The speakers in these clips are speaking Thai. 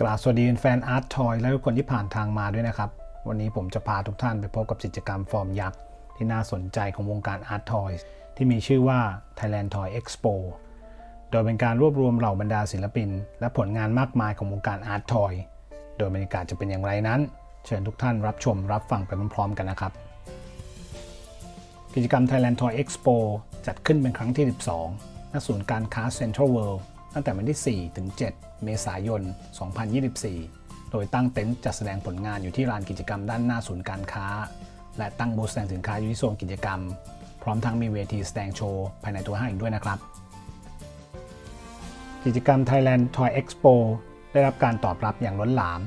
กราบสวัสดีแฟนอาร์ตทอยและทุกคนที่ผ่านทางมาด้วยนะครับ วันนี้ผมจะพาทุกท่านไปพบกับกิจกรรมฟอร์มยักษ์ที่น่าสนใจของวงการอาร์ตทอยที่มีชื่อว่า Thailand Toy Expo โดยเป็นการรวบรวมเหล่าบรรดาศิลปิน และผลงานมากมายของวงการอาร์ตทอยโดยบรรยากาศจะเป็นอย่างไรนั้น เชิญทุกท่านรับชมรับฟังไปพร้อมๆกันนะครับ กิจกรรม Thailand Toy Expo จัดขึ้นเป็นครั้งที่ 12 ณ ศูนย์การค้า Central World ตั้งแต่วันที่ 4 ถึง 7 เมษายน 2024 โดยตั้งเต็นท์จัดแสดงผลงานอยู่ที่ลานกิจกรรมด้านหน้าศูนย์การค้า และตั้งบูธแสดงสินค้าอยู่ที่โซนกิจกรรม พร้อมทั้งมีเวทีแสดงโชว์ภายในตัวห้างอีกด้วยนะครับ กิจกรรม Thailand Toy Expo ได้รับการตอบรับอย่างล้นหลาม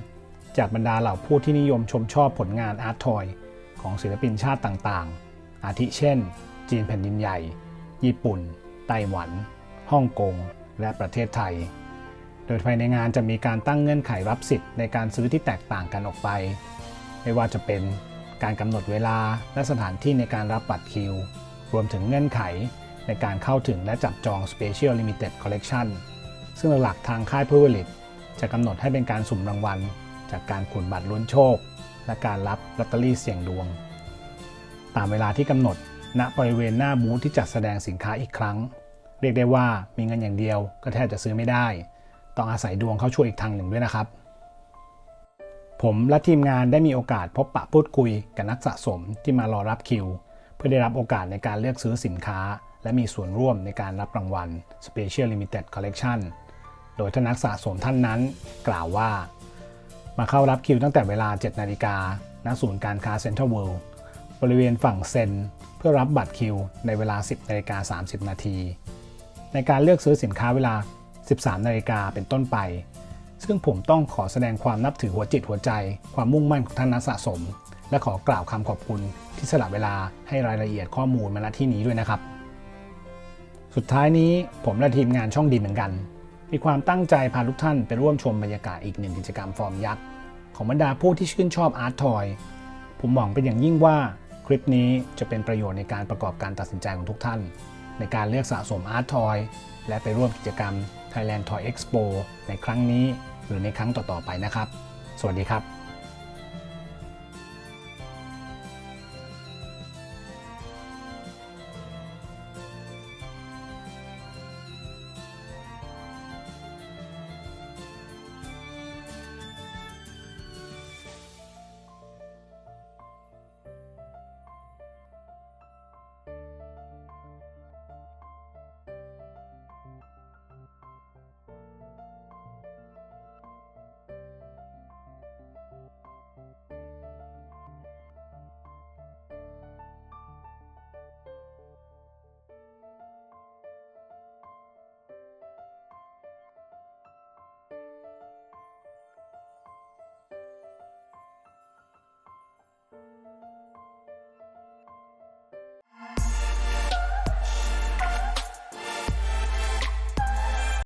จากบรรดาเหล่าผู้ที่นิยมชมชอบผลงานอาร์ตทอยของศิลปินชาติต่างๆ อาทิเช่น จีนแผ่นดินใหญ่ ญี่ปุ่น ไต้หวัน ฮ่องกง และประเทศไทย โดยภายในงานจะมีการตั้งเงื่อนไขรับสิทธิ์ในการซื้อที่แตกต่างกันออกไป ไม่ว่าจะเป็นการกำหนดเวลาและสถานที่ในการรับบัตรคิว รวมถึงเงื่อนไขในการเข้าถึงและจับจอง Special Limited Collection ซึ่งหลักๆทางค่ายผู้ผลิต จะกำหนดให้เป็นการสุ่มรางวัล จากการขุนบัตรลุ้นโชค และการรับลอตเตอรี่เสี่ยงดวง ตามเวลาที่กำหนดณบริเวณหน้าบูธที่จัดแสดงสินค้าอีกครั้ง เรียกได้ว่ามีเงินอย่างเดียวก็แทบจะซื้อไม่ได้ ต้องอาศัยดวงเข้าช่วยอีกทางหนึ่งด้วยนะครับ ผมและทีมงานได้มีโอกาสพบปะพูดคุยกับนักสะสมที่มารอรับคิว เพื่อได้รับโอกาสในการเลือกซื้อสินค้า และมีส่วนร่วมในการรับรางวัล Special Limited Collection โดยท่านนักสะสมท่านนั้นกล่าวว่า มาเข้ารับคิวตั้งแต่เวลา 7 นาฬิกาณศูนย์การค้าเซ็นทรัลเวิลด์บริเวณฝั่งเซนเพื่อรับบัตรคิวในเวลา 10นาฬิกา30 นาที ในการเลือกซื้อสินค้าเวลา 13 นาฬิกาเป็นต้นไป ซึ่งผมต้องขอแสดงความนับถือหัวจิตหัวใจ ความมุ่งมั่นของท่านนักสะสม และขอกล่าวคำขอบคุณที่สละเวลาให้รายละเอียดข้อมูลมาณที่นี้ด้วยนะครับ สุดท้ายนี้ผมและทีมงานช่องดีเหมือนกัน มีความตั้งใจพาทุกท่านไปร่วมชมบรรยากาศอีกหนึ่งกิจกรรมฟอร์มยักษ์ของบรรดาผู้ที่ชื่นชอบอาร์ตทอย ผมหวังเป็นอย่างยิ่งว่าคลิปนี้จะเป็นประโยชน์ในการประกอบการตัดสินใจของทุกท่าน ในการเลือกสะสมอาร์ตทอยและไปร่วมกิจกรรม Thailand Toy Expo ในครั้งนี้หรือในครั้งต่อ ๆ ไปนะครับ สวัสดีครับ